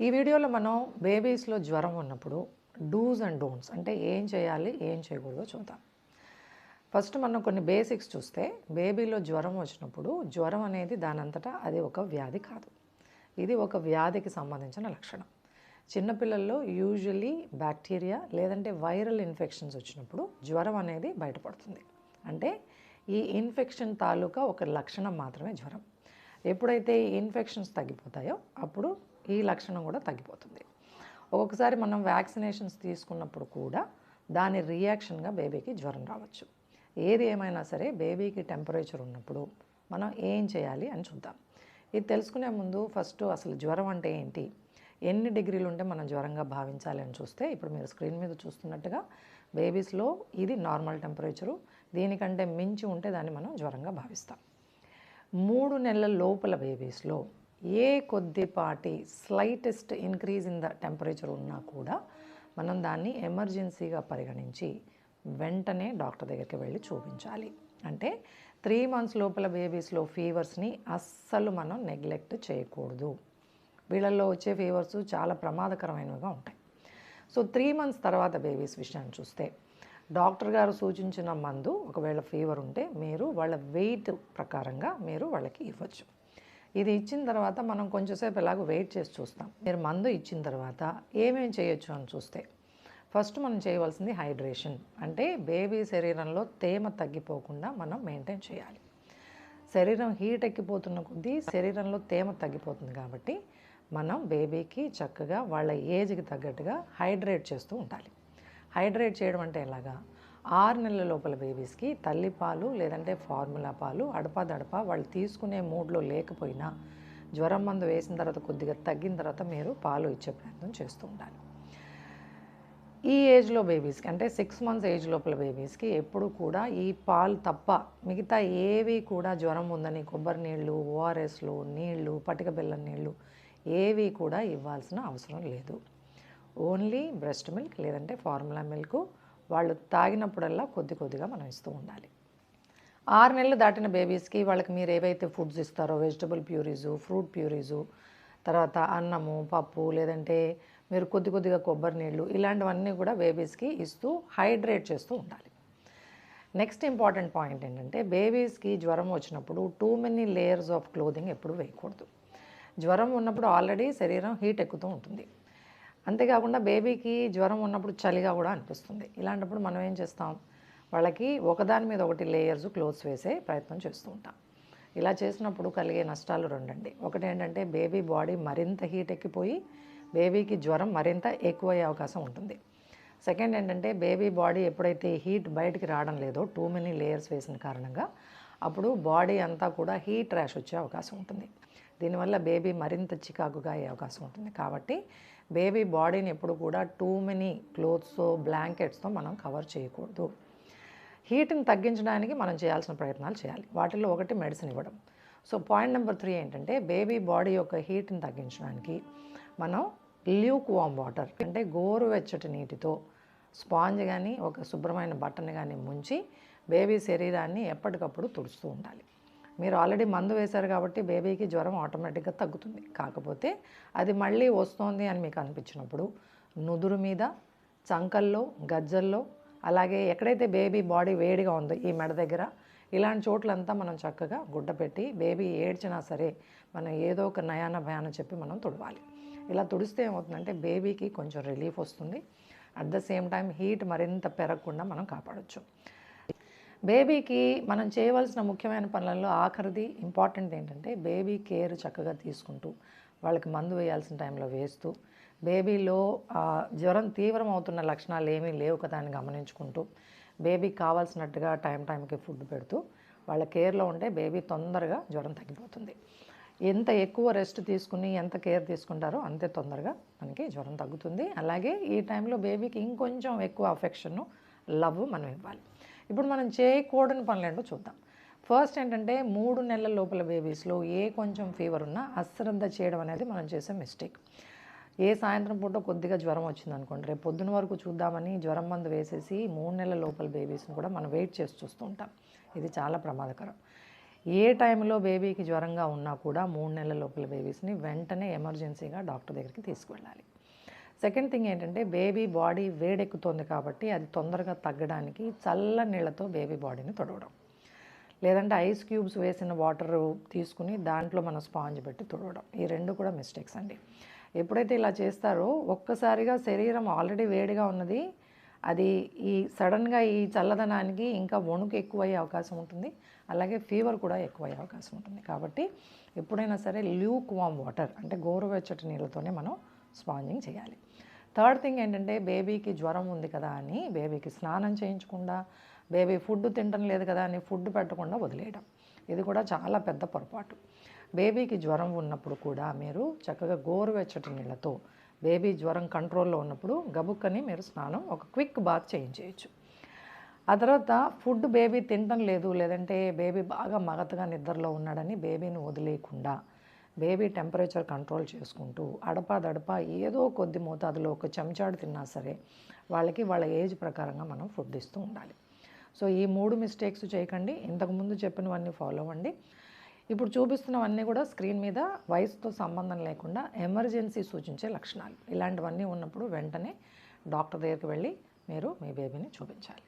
ఈ వీడియోలో మనం బేబీస్లో జ్వరం ఉన్నప్పుడు డూస్ అండ్ డోంట్స్ అంటే ఏం చేయాలి ఏం చేయకూడదో చూద్దాం. ఫస్ట్ మనం కొన్ని బేసిక్స్ చూస్తే బేబీలో జ్వరం వచ్చినప్పుడు జ్వరం అనేది దానంతటా అది ఒక వ్యాధి కాదు. ఇది ఒక వ్యాధికి సంబంధించిన లక్షణం. చిన్నపిల్లల్లో యూజువలీ బ్యాక్టీరియా లేదంటే వైరల్ ఇన్ఫెక్షన్స్ వచ్చినప్పుడు జ్వరం అనేది బయటపడుతుంది. అంటే ఈ ఇన్ఫెక్షన్ తాలూకా ఒక లక్షణం మాత్రమే జ్వరం. ఎప్పుడైతే ఈ ఇన్ఫెక్షన్స్ తగ్గిపోతాయో అప్పుడు ఈ లక్షణం కూడా తగ్గిపోతుంది. ఒక్కొక్కసారి మనం వ్యాక్సినేషన్స్ తీసుకున్నప్పుడు కూడా దాని రియాక్షన్గా బేబీకి జ్వరం రావచ్చు. ఏది ఏమైనా సరే బేబీకి టెంపరేచర్ ఉన్నప్పుడు మనం ఏం చేయాలి అని చూద్దాం. ఇది తెలుసుకునే ముందు ఫస్ట్ అసలు జ్వరం అంటే ఏంటి? ఎన్ని డిగ్రీలు ఉంటే మనం జ్వరంగా భావించాలి అని చూస్తే ఇప్పుడు మీరు స్క్రీన్ మీద చూస్తున్నట్టుగా బేబీస్లో ఇది నార్మల్ టెంపరేచరు దీనికంటే మించి ఉంటే దాన్ని మనం జ్వరంగా భావిస్తాం. మూడు నెలల లోపల బేబీస్లో ఏ కొద్దిపాటి slightest increase in the temperature ఉన్నా కూడా మనం దాన్ని ఎమర్జెన్సీగా పరిగణించి వెంటనే డాక్టర్ దగ్గరికి వెళ్ళి చూపించాలి. అంటే త్రీ మంత్స్ లోపల బేబీస్లో ఫీవర్స్ని అస్సలు మనం నెగ్లెక్ట్ చేయకూడదు. వీళ్ళల్లో వచ్చే ఫీవర్స్ చాలా ప్రమాదకరమైనవిగా ఉంటాయి. సో త్రీ మంత్స్ తర్వాత బేబీస్ విషయాన్ని చూస్తే డాక్టర్ గారు సూచించిన మందు ఒకవేళ ఫీవర్ ఉంటే మీరు వాళ్ళ వెయిట్ ప్రకారంగా మీరు వాళ్ళకి ఇవ్వచ్చు. ఇది ఇచ్చిన తర్వాత మనం కొంచెంసేపు ఎలాగో వెయిట్ చేసి చూస్తాం. మీరు మందు ఇచ్చిన తర్వాత ఏమేమి చేయొచ్చు అని చూస్తే ఫస్ట్ మనం చేయవలసింది హైడ్రేషన్. అంటే బేబీ శరీరంలో తేమ తగ్గిపోకుండా మనం మెయింటైన్ చేయాలి. శరీరం హీట్ ఎక్కిపోతున్న కొద్దీ శరీరంలో తేమ తగ్గిపోతుంది కాబట్టి మనం బేబీకి చక్కగా వాళ్ళ ఏజ్కి తగ్గట్టుగా హైడ్రేట్ చేస్తూ ఉండాలి. హైడ్రేట్ చేయడం అంటే ఎలాగా? ఆరు నెలల లోపల బేబీస్కి తల్లి పాలు లేదంటే ఫార్ములా పాలు అడపాదడప వాళ్ళు తీసుకునే మూడ్లో లేకపోయినా జ్వరం మందు వేసిన తర్వాత కొద్దిగా తగ్గిన తర్వాత మీరు పాలు ఇచ్చే ప్రయత్నం చేస్తూ ఉండాలి. ఈ ఏజ్లో బేబీస్కి అంటే సిక్స్ మంత్స్ ఏజ్ లోపల బేబీస్కి ఎప్పుడు కూడా ఈ పాలు తప్ప మిగతా ఏవి కూడా జ్వరం ఉందని కొబ్బరి నీళ్ళు ఓఆర్ఎస్లు నీళ్ళు పటిక బెల్లం నీళ్ళు ఏవి కూడా ఇవ్వాల్సిన అవసరం లేదు. ఓన్లీ బ్రెస్ట్ మిల్క్ లేదంటే ఫార్ములా మిల్క్ వాళ్ళు తాగినప్పుడల్లా కొద్ది కొద్దిగా మనం ఇస్తూ ఉండాలి. ఆరు నెలలు దాటిన బేబీస్కి వాళ్ళకి మీరు ఏవైతే ఫుడ్స్ ఇస్తారో వెజిటబుల్ ప్యూరీజు ఫ్రూట్ ప్యూరీజు తర్వాత అన్నము పప్పు లేదంటే మీరు కొద్ది కొద్దిగా కొబ్బరి నీళ్ళు ఇలాంటివన్నీ కూడా బేబీస్కి ఇస్తూ హైడ్రేట్ చేస్తూ ఉండాలి. నెక్స్ట్ ఇంపార్టెంట్ పాయింట్ ఏంటంటే బేబీస్కి జ్వరం వచ్చినప్పుడు too many layers of clothing ఎప్పుడు వేయకూడదు. జ్వరం ఉన్నప్పుడు ఆల్రెడీ శరీరం హీట్ ఎక్కుతూ ఉంటుంది. అంతేకాకుండా బేబీకి జ్వరం ఉన్నప్పుడు చలిగా కూడా అనిపిస్తుంది. ఇలాంటప్పుడు మనం ఏం చేస్తాం? వాళ్ళకి ఒకదాని మీద ఒకటి లేయర్స్ క్లోత్స్ వేసే ప్రయత్నం చేస్తూ ఉంటాం. ఇలా చేసినప్పుడు కలిగే నష్టాలు రెండండి. ఒకటి ఏంటంటే బేబీ బాడీ మరింత హీట్ ఎక్కిపోయి బేబీకి జ్వరం మరింత ఎక్కువయ్యే అవకాశం ఉంటుంది. సెకండ్ ఏంటంటే బేబీ బాడీ ఎప్పుడైతే హీట్ బయటికి రావడం లేదో టూ మెనీ లేయర్స్ వేసిన కారణంగా అప్పుడు బాడీ అంతా కూడా హీట్ ర్యాష్ వచ్చే అవకాశం ఉంటుంది. దీనివల్ల బేబీ మరింత చికాకుగా అయ్యే అవకాశం ఉంటుంది. కాబట్టి బేబీ బాడీని ఎప్పుడు కూడా టూ మెనీ క్లోత్స్ బ్లాంకెట్స్తో మనం కవర్ చేయకూడదు. హీట్ని తగ్గించడానికి మనం చేయాల్సిన ప్రయత్నాలు చేయాలి. వాటిల్లో ఒకటి మెడిసిన్ ఇవ్వడం. సో పాయింట్ నెంబర్ త్రీ ఏంటంటే బేబీ బాడీ యొక్క హీట్ని తగ్గించడానికి మనం ల్యూక్ వామ్ వాటర్ అంటే గోరువెచ్చటి నీటితో స్పాంజ్ కానీ ఒక శుభ్రమైన బట్టను కానీ ముంచి బేబీ శరీరాన్ని ఎప్పటికప్పుడు తుడుస్తూ ఉండాలి. మీరు ఆల్రెడీ మందు వేశారు కాబట్టి బేబీకి జ్వరం ఆటోమేటిక్గా తగ్గుతుంది. కాకపోతే అది మళ్ళీ వస్తోంది అని మీకు అనిపించినప్పుడు నుదురు మీద చంకల్లో గజ్జల్లో అలాగే ఎక్కడైతే బేబీ బాడీ వేడిగా ఉందో ఈ మెడ దగ్గర ఇలాంటి చోట్లంతా మనం చక్కగా గుడ్డ పెట్టి బేబీ ఏడ్చినా సరే మనం ఏదో ఒక నయాన భయాన చెప్పి మనం తుడవాలి. ఇలా తుడిస్తే ఏమవుతుందంటే బేబీకి కొంచెం రిలీఫ్ వస్తుంది. At the same time heat మరింత పెరగకుండా మనం కాపాడవచ్చు బేబీకి మనం చేయవలసిన ముఖ్యమైన పనులలో ఆఖరిది ఇంపార్టెంట్ ఏంటంటే బేబీ కేర్ చక్కగా తీసుకుంటూ వాళ్ళకి మందు వేయాల్సిన టైంలో వేస్తూ బేబీలో జ్వరం తీవ్రం అవుతున్న లక్షణాలు ఏమీ లేవు కదా అని గమనించుకుంటూ బేబీకి కావాల్సినట్టుగా టైం టైంకి ఫుడ్ పెడుతూ వాళ్ళ కేర్లో ఉంటే బేబీ తొందరగా జ్వరం తగ్గిపోతుంది. ఎంత ఎక్కువ రెస్ట్ తీసుకుని ఎంత కేర్ తీసుకుంటారో అంతే తొందరగా మనకి జ్వరం తగ్గుతుంది. అలాగే ఈ టైంలో బేబీకి ఇంకొంచెం ఎక్కువ అఫెక్షన్ లవ్ మనం ఇవ్వాలి. ఇప్పుడు మనం చేయకూడని పనులేంటో చూద్దాం. ఫస్ట్ ఏంటంటే మూడు నెలల లోపల బేబీస్లో ఏ కొంచెం ఫీవర్ ఉన్నా అశ్రద్ధ చేయడం అనేది మనం చేసే మిస్టేక్ ఏ సాయంత్రం పూట కొద్దిగా జ్వరం వచ్చింది అనుకోండి రేపు పొద్దున వరకు చూద్దామని జ్వరం మందు వేసేసి మూడు నెలల లోపల బేబీస్ని కూడా మనం వెయిట్ చేసి చూస్తూ ఉంటాం. ఇది చాలా ప్రమాదకరం. ఏ టైంలో బేబీకి జ్వరంగా ఉన్నా కూడా మూడు నెలల లోపల బేబీస్ని వెంటనే ఎమర్జెన్సీగా డాక్టర్ దగ్గరికి తీసుకువెళ్ళాలి. సెకండ్ థింగ్ ఏంటంటే బేబీ బాడీ వేడెక్కుతోంది కాబట్టి అది తొందరగా తగ్గడానికి చల్ల నీళ్ళతో బేబీ బాడీని తొడవడం. లేదంటే ఐస్ క్యూబ్స్ వేసిన వాటర్ తీసుకుని దాంట్లో మన స్పాంజ్ పెట్టి తుడవడం. ఈ రెండు కూడా మిస్టేక్స్ అండి. ఎప్పుడైతే ఇలా చేస్తారో ఒక్కసారిగా శరీరం ఆల్రెడీ వేడిగా ఉన్నది అది ఈ సడన్గా ఈ చల్లదనానికి ఇంకా వణుకు ఎక్కువయ్యే అవకాశం ఉంటుంది. అలాగే ఫీవర్ కూడా ఎక్కువయ్యే అవకాశం ఉంటుంది. కాబట్టి ఎప్పుడైనా సరే ల్యూక్ వామ్ వాటర్ అంటే గోరువెచ్చటి నీళ్ళతోనే మనం స్పాంజింగ్ చేయాలి. థర్డ్ థింగ్ ఏంటంటే బేబీకి జ్వరం ఉంది కదా అని బేబీకి స్నానం చేయించకుండా బేబీ ఫుడ్ తినడం లేదు కదా అని ఫుడ్ పెట్టకుండా వదిలేయడం. ఇది కూడా చాలా పెద్ద పొరపాటు. బేబీకి జ్వరం ఉన్నప్పుడు కూడా మీరు చక్కగా గోరువెచ్చటి నీళ్ళతో బేబీ జ్వరం కంట్రోల్లో ఉన్నప్పుడు గబుక్కని మీరు స్నానం ఒక క్విక్ బాత్ చేయించేయచ్చు. ఆ తర్వాత ఫుడ్ బేబీ తినడం లేదు లేదంటే బేబీ బాగా మగతగా నిద్రలో ఉన్నాడని బేబీని వదిలేయకుండా బేబీ టెంపరేచర్ కంట్రోల్ చేసుకుంటూ అడపా దడపా ఏదో కొద్ది మోతాదులో ఒక చెంచాడు తిన్నా సరే వాళ్ళకి వాళ్ళ ఏజ్ ప్రకారంగా మనం ఫుడ్ ఇస్తూ ఉండాలి. సో ఈ మూడు మిస్టేక్స్ చేయకండి. ఇంతకుముందు చెప్పినవన్నీ ఫాలో అవ్వండి. ఇప్పుడు చూపిస్తున్నవన్నీ కూడా స్క్రీన్ మీద వయసుతో సంబంధం లేకుండా ఎమర్జెన్సీ సూచించే లక్షణాలు. ఇలాంటివన్నీ ఉన్నప్పుడు వెంటనే డాక్టర్ దగ్గరికి వెళ్ళి మీరు మీ బేబీని చూపించాలి.